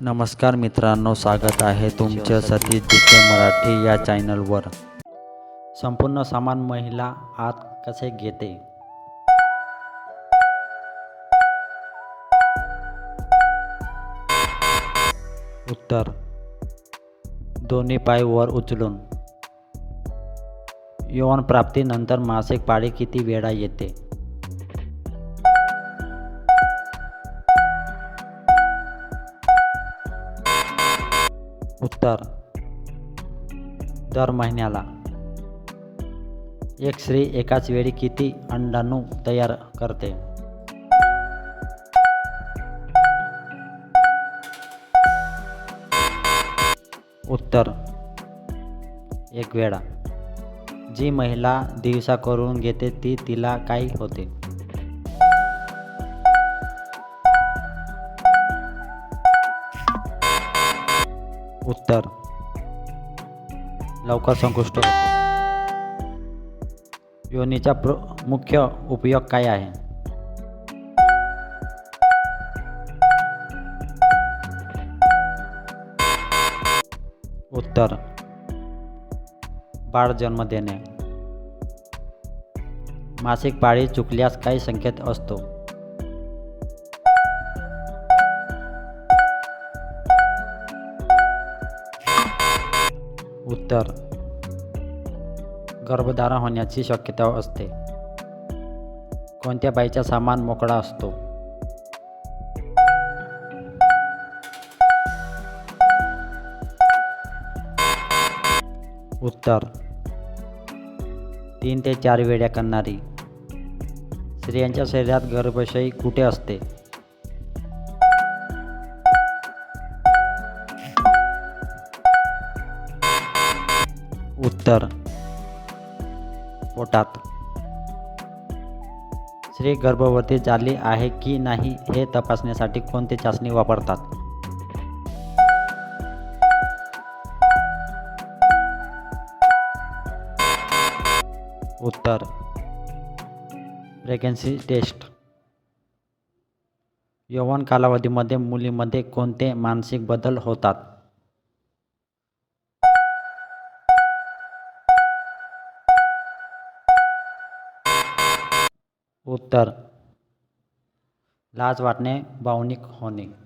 नमस्कार मित्रांनो स्वागत आहे तुमचं सतीश दिसे मराठी या चॅनलवर. संपूर्ण सामान महिला आत कसे घेते? उत्तर. दोन्ही पाय वर उचलून. यौन प्राप्तीनंतर मासिक पाळी किती वेळा येते? उत्तर. दर महिन्याला. एक स्त्री एकाच वेळी किती अंडाणू तयार करते? उत्तर. एक वेळा. जी महिला दिवसा करून घेते ती तिला काय होते. उत्तर. लवकर संकुष्ट योनीचा प्र मुख्य उपयोग काय आहे? उत्तर. बाळ जन्म देणे. मासिक पाळी चुकल्यास काही संकेत असतो. उत्तर. गर्भधारण होण्याची शक्यता असते. कोणत्या बाईचा सामान मोकळा असतो? उत्तर. तीन ते चार वेड्या करणारी. स्त्रियांच्या शरीरात गर्भाशय कुठे असते? उत्तर. पोटात. स्त्री गर्भवती झाली आहे की नाही हे तपासण्यासाठी कोणती चाचणी वापरतात? उत्तर. प्रेग्नन्सी टेस्ट यौवन कालावधीमध्ये मुलीमध्ये कोणते मानसिक बदल होतात? उत्तर. लाज वाटणे भावनिक होणे.